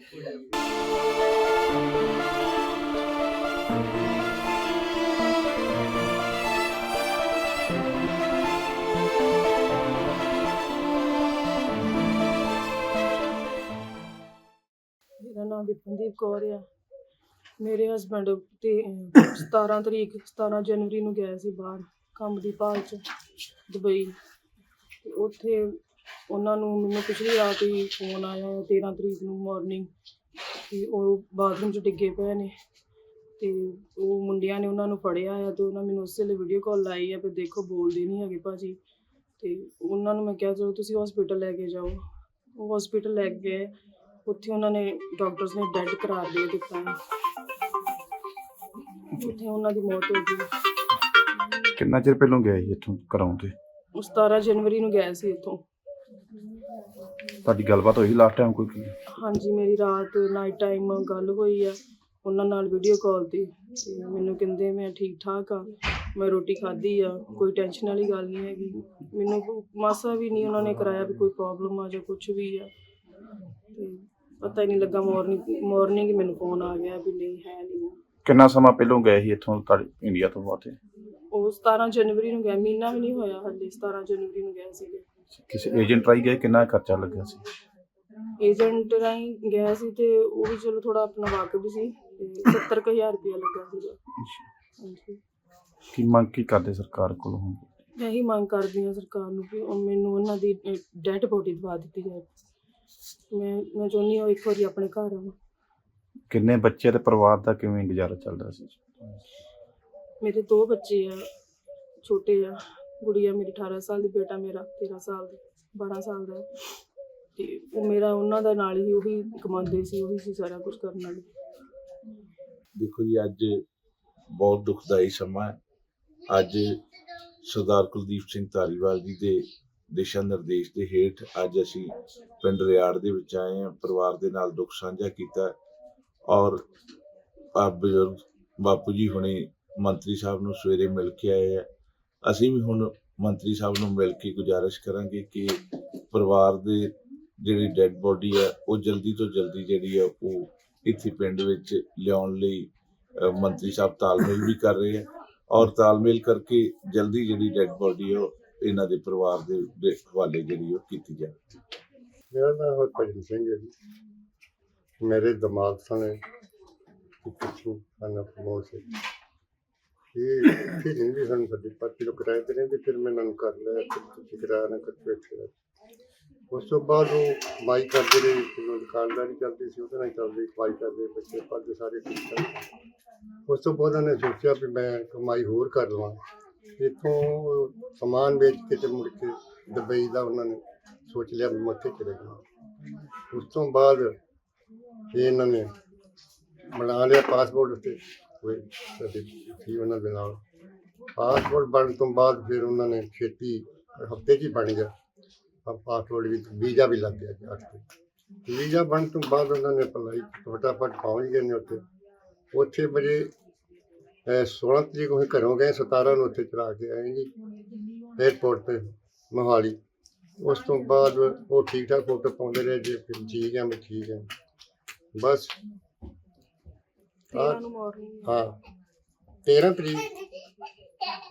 ਮੇਰਾ ਨਾਮ ਵਿਪਨਦੀਪ ਕੌਰ ਆ। ਮੇਰੇ ਹਸਬੰਡ ਤੇ 17 ਤਰੀਕ 17 ਜਨਵਰੀ ਨੂੰ ਗਏ ਸੀ ਬਾਹਰ, ਕੰਮ ਦੀ ਭਾਲ 'ਚ, ਦੁਬਈ। ਤੇ ਉੱਥੇ ਉਹਨਾਂ ਨੂੰ ਮੈਨੂੰ ਪਿਛਲੀ ਰਾਤ ਹੀ ਫੋਨ ਆਇਆ 13 ਤਰੀਕ ਨੂੰ ਮਾਰਨਿੰਗ ਕਿ ਉਹ ਬਾਥਰੂਮ 'ਚ ਡਿੱਗੇ ਪਏ ਨੇ ਤੇ ਉਹ ਮੁੰਡਿਆਂ ਨੇ ਉਹਨਾਂ ਨੂੰ ਫੜਿਆ ਆ ਤੇ ਉਹਨਾਂ ਮੈਨੂੰ ਉਸੇ ਲਈ ਵੀਡੀਓ ਕਾਲ ਲਾਈ ਆ ਵੀ ਦੇਖੋ ਬੋਲਦੇ ਨਹੀਂ ਹੈਗੇ ਭਾਜੀ। ਤੇ ਉਹਨਾਂ ਨੂੰ ਮੈਂ ਕਿਹਾ ਚਲੋ ਤੁਸੀਂ ਹਸਪੀਟਲ ਲੈ ਕੇ ਜਾਓ। ਉਹ ਹਸਪੀਟਲ ਲੈ ਗਏ ਉੱਥੇ ਉਹਨਾਂ ਨੇ ਡਾਕਟਰਸ ਨੇ ਡੈਡ ਕਰਾਰ ਦੇ ਦਿੱਤਾ। ਉੱਥੇ ਉਹਨਾਂ ਦੀ ਮੌਤ ਹੋ ਗਈ। ਕਿੰਨਾ ਚਿਰ ਪਹਿਲੋਂ ਗਿਆ ਸੀ ਇੱਥੋਂ ਘਰੋਂ ਤੇ? ਉਹ 17 ਜਨਵਰੀ ਨੂੰ ਗਏ ਸੀ ਇੱਥੋਂ। ਤੁਹਾਡੀ ਗੱਲਬਾਤ ਹੋਈ ਲਾਸਟ ਟਾਈਮ ਕੋਈ ਕੀ? ਹਾਂਜੀ ਮੇਰੀ ਰਾਤ ਨਾਈਟ ਟਾਈਮ ਗੱਲ ਹੋਈ ਆ। ਉਹਨਾਂ ਨਾਲ ਵੀਡੀਓ ਕਾਲ ਤੇ ਤੇ ਮੈਨੂੰ ਕਹਿੰਦੇ ਮੈਂ ਠੀਕ ਠਾਕ ਆ ਮੈਂ ਰੋਟੀ ਖਾਧੀ ਆ ਕੋਈ ਟੈਨਸ਼ਨ ਵਾਲੀ ਗੱਲ ਨਹੀਂ ਹੈਗੀ। ਮੈਨੂੰ ਮਾਸਾ ਵੀ ਨਹੀਂ ਉਹਨਾਂ ਨੇ ਕਰਾਇਆ ਵੀ ਕੋਈ ਪ੍ਰੋਬਲਮ ਆ ਜਾਂ ਕੁਝ ਵੀ ਆ। ਤੇ ਪਤਾ ਹੀ ਨਹੀਂ ਲੱਗਾ ਮਾਰਨਿੰਗ ਮਾਰਨਿੰਗ ਮੈਨੂੰ ਫੋਨ ਆ ਗਿਆ ਵੀ ਨਹੀਂ ਹੈ ਨਹੀਂ। ਆ। ਕਿੰਨਾ ਸਮਾਂ ਪਹਿਲੋਂ ਗਏ ਸੀ ਇੱਥੋਂ ਤੁਹਾਡੇ ਇੰਡੀਆ ਤੋਂ ਬਾਅਦ? ਉਹ 17 ਜਨਵਰੀ ਨੂੰ ਗਿਆ ਮਹੀਨਾ ਵੀ ਨਹੀਂ ਹੋਇਆ ਹਲੇ 17 ਜਨਵਰੀ ਨੂੰ ਗਏ ਸੀਗੇ। ਕਿਸੇ ਏਜੰਟ ਰਾਈ ਗਏ ਕਿੰਨਾ ਖਰਚਾ ਲੱਗਿਆ ਸੀ? ਏਜੰਟ ਰਾਹੀਂ ਗਿਆ ਸੀ ਤੇ ਉਹ ਵੀ ਚਲੋ ਥੋੜਾ ਆਪਣਾ ਵਾਕਫ ਸੀ ਤੇ 70000 ਰੁਪਇਆ ਲੱਗਾ ਸੀਗਾ। ਹਾਂਜੀ। ਕੀ ਮੰਗ ਕੀ ਕਰਦੇ ਸਰਕਾਰ ਕੋਲੋਂ ਹੁਣ? ਮੈਂ ਇਹੀ ਮੰਗ ਕਰਦੀ ਹਾਂ ਸਰਕਾਰ ਨੂੰ ਕਿ ਉਹ ਮੈਨੂੰ ਉਹਨਾਂ ਦੀ ਡੈਡ ਬੋਡੀ ਦਵਾ ਦਿੱਤੀ ਜਾਵੇ। ਮੈਂ ਮੈਂ ਚਾਹੁੰਦੀ ਹਾਂ ਉਹ ਇੱਕ ਵਾਰੀ ਆਪਣੇ ਘਰ ਆਉਣ। ਕਿੰਨੇ ਬੱਚੇ ਤੇ ਪਰਿਵਾਰ ਦਾ ਕਿਵੇਂ ਗੁਜ਼ਾਰਾ ਚੱਲਦਾ ਸੀ? ਮੇਰੇ ਦੋ ਬੱਚੇ ਆ ਛੋਟੇ ਆ। ਗੁੜੀਆ ਮੇਰੀ 18 ਸਾਲ ਦੀ, ਬੇਟਾ ਮੇਰਾ 13 ਸਾਲ ਦਾ 12 ਸਾਲ ਦਾ ਤੇ ਉਹ ਮੇਰਾ, ਉਹਨਾਂ ਦਾ ਨਾਲ ਹੀ ਉਹੀ ਕਮਾਉਂਦੇ ਸੀ, ਉਹੀ ਸੀ ਸਾਰਾ ਕੁਝ ਕਰਨ ਵਾਲੇ। ਦੇਖੋ ਜੀ, ਅੱਜ ਬਹੁਤ ਦੁਖਦਾਈ ਸਮਾਂ ਹੈ। ਅੱਜ ਸਰਦਾਰ ਕੁਲਦੀਪ ਸਿੰਘ ਧਾਰੀਵਾਲ ਜੀ ਦੇ ਦਿਸ਼ਾ ਨਿਰਦੇਸ਼ ਦੇ ਹੇਠ ਅੱਜ ਅਸੀਂ ਪਿੰਡ ਰਿਆੜ ਦੇ ਵਿੱਚ ਆਏ ਹਾਂ। ਪਰਿਵਾਰ ਦੇ ਨਾਲ ਦੁੱਖ ਸਾਂਝਾ ਕੀਤਾ। ਹੈ ਔਰ ਆ ਬਜ਼ੁਰਗ ਬਾਪੂ ਜੀ ਹੁਣੇ ਮੰਤਰੀ ਸਾਹਿਬ ਨੂੰ ਸਵੇਰੇ ਮਿਲ ਕੇ ਆਏ ਆ। ਅਸੀਂ ਵੀ ਹੁਣ ਮੰਤਰੀ ਸਾਹਿਬ ਨੂੰ ਮਿਲ ਕੇ ਗੁਜ਼ਾਰਿਸ਼ ਕਰਾਂਗੇ ਕਿ ਪਰਿਵਾਰ ਦੇ ਜਿਹੜੀ ਡੈੱਡ ਬੋਡੀ ਹੈ ਉਹ ਜਲਦੀ ਤੋਂ ਜਲਦੀ ਜਿਹੜੀ ਹੈ ਉਹ ਇੱਥੇ ਪਿੰਡ ਵਿੱਚ ਲਿਆਉਣ ਲਈ ਮੰਤਰੀ ਸਾਹਿਬ ਤਾਲਮੇਲ ਵੀ ਕਰ ਰਹੇ ਹੈ ਔਰ ਤਾਲਮੇਲ ਕਰਕੇ ਜਲਦੀ ਜਿਹੜੀ ਡੈੱਡ ਬੋਡੀ ਹੈ ਇਹਨਾਂ ਦੇ ਪਰਿਵਾਰ ਦੇ ਹਵਾਲੇ ਜਿਹੜੀ ਉਹ ਕੀਤੀ ਜਾਵੇ। ਮੇਰਾ ਨਾਮ ਹਰਭਜਨ ਸਿੰਘ ਹੈ ਜੀ। ਮੇਰੇ ਦਿਮਾਗ ਸਣੇ ਇੱਕ ਤੋਂ ਖਾਨਾ ਪ੍ਰਮੋਟ ਇਹ ਇੱਥੇ ਸਾਨੂੰ ਸਾਡੀ ਪਾਰਟੀ ਨੂੰ ਕਿਰਾਏ ਤੇ ਰਹਿੰਦੇ, ਫਿਰ ਮੈਂ ਇਹਨਾਂ ਨੂੰ ਕਰ ਲਿਆ, ਫਿਰ ਤੁਸੀਂ ਕਿਰਾਇਆ ਨਾ ਕੱਟੇ ਫਿਰ ਉਸ ਤੋਂ ਬਾਅਦ ਉਹ ਮਾਈ ਕਰਦੇ ਰਹੇ, ਜਦੋਂ ਦੁਕਾਨਦਾਰੀ ਚੱਲਦੀ ਸੀ, ਉਹਦੇ ਨਾਲ ਚੱਲਦੇ ਕਮਾਈ ਕਰਦੇ, ਬੱਚੇ ਪੜ੍ਹਦੇ ਸਾਰੇ ਠੀਕ ਠਾਕ। ਉਸ ਤੋਂ ਬਾਅਦ ਉਹਨੇ ਸੋਚਿਆ ਵੀ ਮੈਂ ਕਮਾਈ ਹੋਰ ਕਰ ਲਵਾਂ। ਇੱਥੋਂ ਸਮਾਨ ਵੇਚ ਕੇ ਤੇ ਮੁੜ ਕੇ ਦੁਬਈ ਦਾ ਉਹਨਾਂ ਨੇ ਸੋਚ ਲਿਆ ਵੀ ਮੈਂ ਉੱਥੇ ਚਲੇ ਜਾਵਾਂ ਉਸ ਤੋਂ ਬਾਅਦ ਇਹ ਇਹਨਾਂ ਨੇ ਬਣਾ ਲਿਆ, ਪਾਸਪੋਰਟ ਉੱਤੇ। ਕੋਈ ਸੀ ਉਹਨਾਂ ਦੇ ਨਾਲ ਪਾਸਪੋਰਟ ਬਣਨ ਤੋਂ ਬਾਅਦ ਫਿਰ ਉਹਨਾਂ ਨੇ ਛੇਤੀ ਹਫ਼ਤੇ 'ਚ ਹੀ ਬਣ ਗਿਆ। ਪਾ- ਪਾਸਪੋਰਟ ਵੀ ਵੀਜ਼ਾ ਵੀ ਲੱਗ ਗਿਆ ਜੀ ਤੇ। ਵੀਜ਼ਾ ਬਣਨ ਤੋਂ ਬਾਅਦ ਉਹਨਾਂ ਨੇ ਅਪਲਾਈ ਫਟਾਫਟ ਪਹੁੰਚ ਗਏ ਨੇ ਉੱਥੇ। ਉੱਥੇ ਅਹ 16 ਤਰੀਕ ਉਹ ਘਰੋਂ ਗਏ 17 ਨੂੰ ਉੱਥੇ ਚੜਾ ਕੇ ਆਏ ਜੀ 에ਅਰਪੋਰਟ ਤੇ ਮੋਹਾਲੀ। ਉਸ ਤੋਂ ਬਾਅਦ ਉਹ ਠੀਕ ਠਾਕ ਫੋਟੋ ਪਾਉਂਦੇ ਰਹੇ ਜੀ ਫਿਰ ਠੀਕ ਹੈ ਮੈਂ ਠੀਕ ਹੈ। ਬਸ। ਨੂੰ ਹਾਂ। 13 ਤਰੀਕ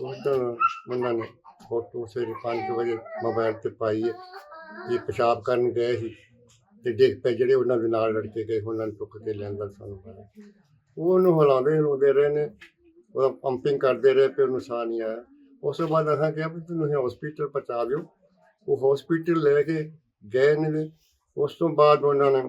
ਉਸ ਉਹਨਾਂ ਨੇ ਫੋਟੋ ਸਵੇਰੇ 5 ਵਜੇ ਮੋਬਾਈਲ ਤੇ ਪਾਈ ਹੈ। ਇਹ ਪਿਸ਼ਾਬ ਕਰਨ ਗਏ ਸੀ ਤੇ ਡਿੱਗ ਪਏ ਜਿਹੜੇ ਉਹਨਾਂ ਦੇ ਨਾਲ ਲੜਕੇ ਗਏ, ਉਹਨਾਂ ਨੂੰ ਚੁੱਕ ਕੇ ਲਿਆਂਦਾ ਸਾਨੂੰ ਪਤਾ ਉਹ ਉਹਨੂੰ ਹਿਲਾਉਂਦੇ ਹਲਾਉਂਦੇ ਰਹੇ ਨੇ, ਉਹਦਾ ਪੰਪਿੰਗ ਕਰਦੇ ਰਹੇ ਤੇ ਉਹਨੂੰ ਸਾਹ ਨਹੀਂ ਆਇਆ। ਉਸ ਤੋਂ ਬਾਅਦ ਅਸਾਂ ਕਿਹਾ ਵੀ ਤੁਸੀਂ ਹਸਪੀਟਲ ਪਹੁੰਚਾ ਦਿਓ। ਉਹ ਹਸਪੀਟਲ ਲੈ ਕੇ ਗਏ ਨੇ ਉਸ ਤੋਂ ਬਾਅਦ ਉਹਨਾਂ ਨੇ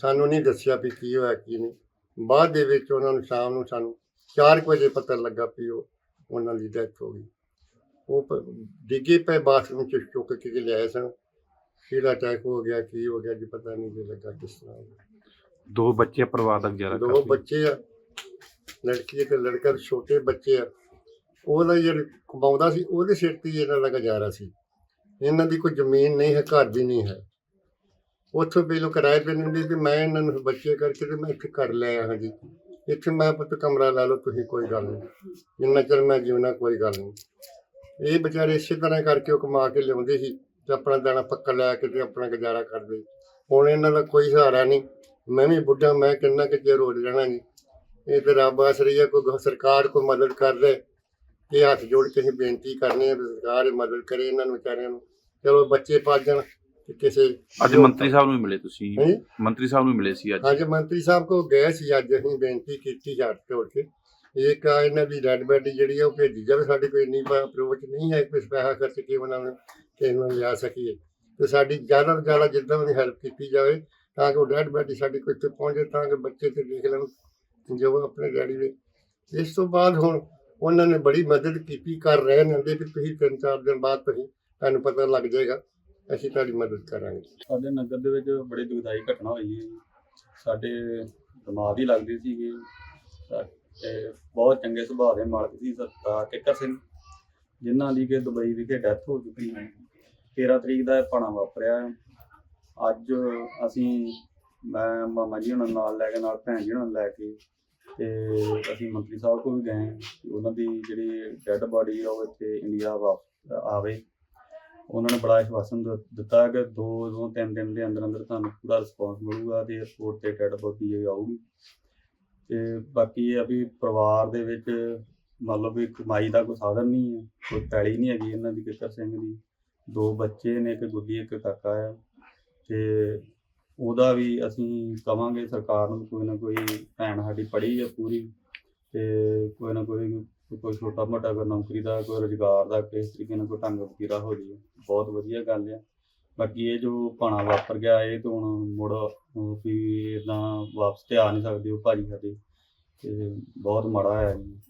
ਸਾਨੂੰ ਨਹੀਂ ਦੱਸਿਆ ਵੀ ਕੀ ਹੋਇਆ, ਕੀ ਨਹੀਂ। ਬਾਅਦ ਦੇ ਵਿੱਚ ਉਹਨਾਂ ਨੂੰ ਸ਼ਾਮ ਨੂੰ ਸਾਨੂੰ 4 ਵਜੇ ਪਤਾ ਲੱਗਾ ਵੀ ਉਹ ਉਹਨਾਂ ਦੀ ਡੈਥ ਹੋ ਗਈ। ਉਹ ਪ- ਡਿੱਗੇ ਪਏ ਬਾਥਰੂਮ ਚ ਚੁੱਕ ਕੇ ਲਿਆਏ ਸਨ। ਕਿਹੜਾ ਅਟੈਕ ਹੋ ਗਿਆ ਕੀ ਹੋ ਗਿਆ ਜੀ ਪਤਾ ਨਹੀਂ ਜੀ ਲੱਗਾ ਕਿਸ ਤਰ੍ਹਾਂ ਹੋ ਗਿਆ। ਦੋ ਬੱਚੇ ਪਰਿਵਾਰ ਦਾ ਗੁਜ਼ਾਰਾ ਦੋ ਕਰਦੇ ਬੱਚੇ ਆ ਲੜਕੀ ਤੇ ਲੜਕਾ ਛੋਟੇ ਬੱਚੇ ਆ। ਉਹਦਾ ਜਿਹੜਾ ਕਮਾਉਂਦਾ ਸੀ ਉਹਦੇ ਸਿਰ ਤੇ ਹੀ ਇਹਨਾਂ ਦਾ ਗੁਜ਼ਾਰਾ ਸੀ। ਇਹਨਾਂ ਦੀ ਕੋਈ ਜ਼ਮੀਨ ਨਹੀਂ ਹੈ ਘਰ ਵੀ ਨਹੀਂ ਹੈ। ਉੱਥੋਂ ਪਹਿਲੋਂ ਕਿਰਾਏ ਤੇ ਨਹੀਂ ਤੇ ਮੈਂ ਇਹਨਾਂ ਨੂੰ ਬੱਚੇ ਕਰਕੇ ਤੇ ਮੈਂ ਇੱਥੇ ਘਰ ਲੈ ਆਇਆ ਹਾਂ ਜੀ। ਇੱਥੇ ਮੈਂ ਪੁੱਤ ਕਮਰਾ ਲੈ ਲਓ, ਤੁਸੀਂ ਕੋਈ ਗੱਲ ਨਹੀਂ। ਜਿੰਨਾ ਚਿਰ ਮੈਂ ਜਿਉਣਾ ਕੋਈ ਗੱਲ ਨਹੀਂ। ਇਹ ਵਿਚਾਰੇ ਇਸੇ ਤਰ੍ਹਾਂ ਕਰਕੇ ਉਹ ਕਮਾ ਕੇ ਲਿਆਉਂਦੇ ਸੀ ਤੇ ਆਪਣਾ ਦਾਣਾ ਪੱਕਾ ਲੈ ਕੇ ਤੇ ਆਪਣਾ ਗੁਜ਼ਾਰਾ ਕਰਦੇ ਹੁਣ ਇਹਨਾਂ ਦਾ ਕੋਈ ਸਹਾਰਾ ਨਹੀਂ। ਮੈਂ ਵੀ ਬੁੱਢਾ, ਮੈਂ ਕਿੰਨਾ ਕੁ ਚਿਰ ਰੋੜ ਜਾਣਾ ਜੀ। ਇਹ ਤੇ ਰੱਬ ਆਸਰੀ ਹੈ, ਕੋਈ ਸਰਕਾਰ ਕੋਈ ਮਦਦ ਕਰ ਦੇ। ਇਹ ਹੱਥ ਜੋੜ ਕੇ ਅਸੀਂ ਬੇਨਤੀ ਕਰਨੀ ਹੈ ਸਰਕਾਰ ਇਹ ਮਦਦ ਕਰੇ ਇਹਨਾਂ ਨੂੰ ਵਿਚਾਰਿਆਂ ਨੂੰ। ਚਲੋ ਬੱਚੇ ਪਾਜਣ ਤੇ ਕਿਸੇ ਅੱਜ ਮੰਤਰੀ ਸਾਹਿਬ ਨੂੰ ਵੀ ਮਿਲੇ ਤੁਸੀਂ। ਹੈਂ? ਮੰਤਰੀ ਸਾਹਿਬ ਨੂੰ ਮਿਲੇ ਸੀ ਅੱਜ। ਅੱਜ ਮੰਤਰੀ ਸਾਹਿਬ ਕੋ ਗਏ ਸੀ ਅੱਜ ਅਸੀਂ ਬੇਨਤੀ ਕੀਤੀ ਹੱਥ ਜੋੜ ਕੇ। ਇੱਕ ਆ ਇਹਨਾਂ ਦੀ ਰੈਡ ਬੈਡੀ ਜਿਹੜੀ ਆ ਉਹ ਭੇਜੀ ਜਾਵੇ। ਸਾਡੇ ਕੋਈ ਇੰਨੀ ਅਪਰੋਚ ਨਹੀਂ ਹੈ ਕਿ ਪੈਸਾ ਖਰਚ ਕੇ ਬਣਾਉਣ ਕਿ ਇਹਨੂੰ ਲਿਆ ਸਕੀਏ। ਤੇ ਸਾਡੀ ਜ਼ਿਆਦਾ ਤੋਂ ਜ਼ਿਆਦਾ ਜਿੱਦਾਂ ਵੀ ਹੈਲਪ ਕੀਤੀ ਜਾਵੇ ਤਾਂ ਕਿ ਉਹ ਰੈਡ ਬੈਡੀ ਸਾਡੀ ਕੋਈ ਇੱਥੇ ਪਹੁੰਚੇ ਤਾਂ ਕਿ ਬੱਚੇ ਤੇ ਦੇਖ ਲੈਣ ਜੋ ਆਪਣੇ ਡੈਡੀ ਦੇ। ਇਸ ਤੋਂ ਬਾਅਦ ਹੁਣ ਉਹਨਾਂ ਨੇ ਬੜੀ ਮਦਦ ਕੀਤੀ ਕਰ ਰਹੇ ਨੇ ਦੇ ਵੀ ਤੁਸੀਂ ਤਿੰਨ ਚਾਰ ਦਿਨ ਬਾਅਦ ਤੁਸੀਂ ਤੁਹਾਨੂੰ ਪਤਾ ਲੱਗ ਜਾਏਗਾ। ਅਸੀਂ ਤੁਹਾਡੀ ਮਦਦ ਕਰਾਂਗੇ। ਸਾਡੇ ਨਗਰ ਦੇ ਵਿੱਚ ਬੜੀ ਦੁਖਦਾਈ ਘਟਨਾ ਹੋਈ ਹੈ ਸਾਡੇ ਦਿਮਾਗ ਹੀ ਲੱਗਦੇ ਸੀਗੇ। ਤੇ ਬਹੁਤ ਚੰਗੇ ਸੁਭਾਅ ਦੇ ਮਾਲਕ ਸੀ ਸਰਦਾਰ ਕਿੱਕਰ ਸਿੰਘ, ਜਿਨ੍ਹਾਂ ਦੀ ਕਿ ਦੁਬਈ ਵਿਖੇ ਡੈਥ ਹੋ ਚੁੱਕੀ ਹੈ। 13 ਤਰੀਕ ਦਾ ਇਹ ਭਾਣਾ ਵਾਪਰਿਆ। ਹੈ। ਅੱਜ ਅਸੀਂ ਮੈਂ, ਮਾਮਾ ਜੀ ਉਹਨਾਂ ਨਾਲ ਲੈ ਕੇ, ਨਾਲ ਭੈਣ ਜੀ ਉਹਨਾਂ ਨੂੰ ਲੈ ਕੇ ਤੇ ਅਸੀਂ ਮੰਤਰੀ ਸਾਹਿਬ ਕੋਲ ਵੀ ਗਏ ਉਹਨਾਂ ਦੀ ਜਿਹੜੀ ਡੈੱਡ ਬਾਡੀ ਉਹ ਇੱਥੇ ਇੰਡੀਆ ਵਾਪਸ ਆਵੇ। ਉਹਨਾਂ ਨੇ ਬੜਾ ਆਸ਼ਵਾਸਨ ਦ- ਦਿੱਤਾ ਕਿ ਦੋ ਦੋ ਤਿੰਨ ਦਿਨ ਦੇ ਅੰਦਰ ਅੰਦਰ ਤੁਹਾਨੂੰ ਪੂਰਾ ਰਿਸਪੌਂਸ ਮਿਲੂਗਾ ਤੇ 에어ਪੋਰਟ ਤੇ ਡੈਡ ਬੋਡੀ ਆਊਗੀ। ਤੇ ਬਾਕੀ ਇਹ ਆ ਵੀ ਪਰਿਵਾਰ ਦੇ ਵਿੱਚ ਮਤਲਬ ਵੀ ਕਮਾਈ ਦਾ ਕੋਈ ਸਾਧਨ ਨਹੀਂ ਹੈ, ਕੋਈ ਪੈਲੀ ਨਹੀਂ ਹੈਗੀ ਇਹਨਾਂ ਦੀ ਕਿੱਕਰ ਸਿੰਘ ਦੀ। ਦੋ ਬੱਚੇ ਨੇ, ਇੱਕ ਗੁੱਡੀ ਇੱਕ ਕਾਕਾ ਆ। ਤੇ ਉਹਦਾ ਵੀ ਅਸੀਂ ਕਵਾਂਗੇ ਸਰਕਾਰ ਨੂੰ ਕੋਈ ਨਾ ਕੋਈ ਭੈਣ ਸਾਡੀ ਪੜ੍ਹੀ ਹੈ ਪੂਰੀ ਤੇ ਕੋਈ ਨਾ ਕੋਈ ਕੋਈ ਛੋਟਾ ਮੋਟਾ ਕੋਈ ਨੌਕਰੀ ਦਾ, ਕੋਈ ਰੁਜ਼ਗਾਰ ਦਾ ਕਿਸ ਤਰੀਕੇ ਨਾਲ ਕੋਈ ਢੰਗ ਵਤੀਰਾ ਹੋ ਜਾਵੇ। ਬਹੁਤ ਵਧੀਆ ਗੱਲ ਆ। ਬਾਕੀ ਇਹ ਜੋ ਭਾਣਾ ਵਾਪਰ ਗਿਆ, ਇਹ ਤਾਂ ਹੁਣ ਮੁੜ ਵੀ ਇਦਾਂ ਵਾਪਸ ਤੇ ਆ ਨਹੀਂ ਸਕਦੇ ਉਹ ਭਾਜੀ ਸਾਡੇ। ਤੇ ਬਹੁਤ ਮਾੜਾ ਹੈ ਜੀ।